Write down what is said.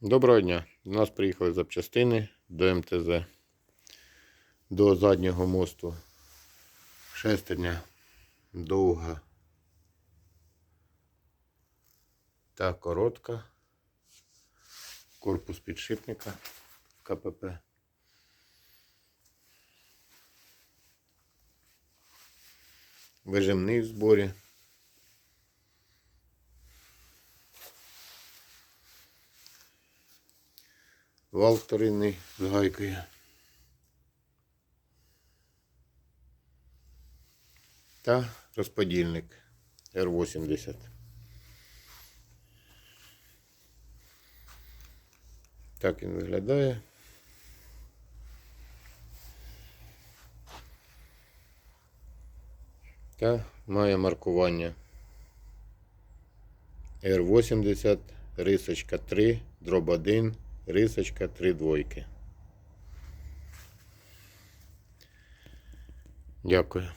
Доброго дня. До нас приїхали запчастини до МТЗ, до заднього мосту. Шестерня довга та коротка. Корпус підшипника КПП. Вижимний в зборі. Вал вторинний з гайкою. Та розподільник R80. Так він виглядає. Та має маркування R80, рисочка 3, дроб 1, рисочка три двойки. Дякую.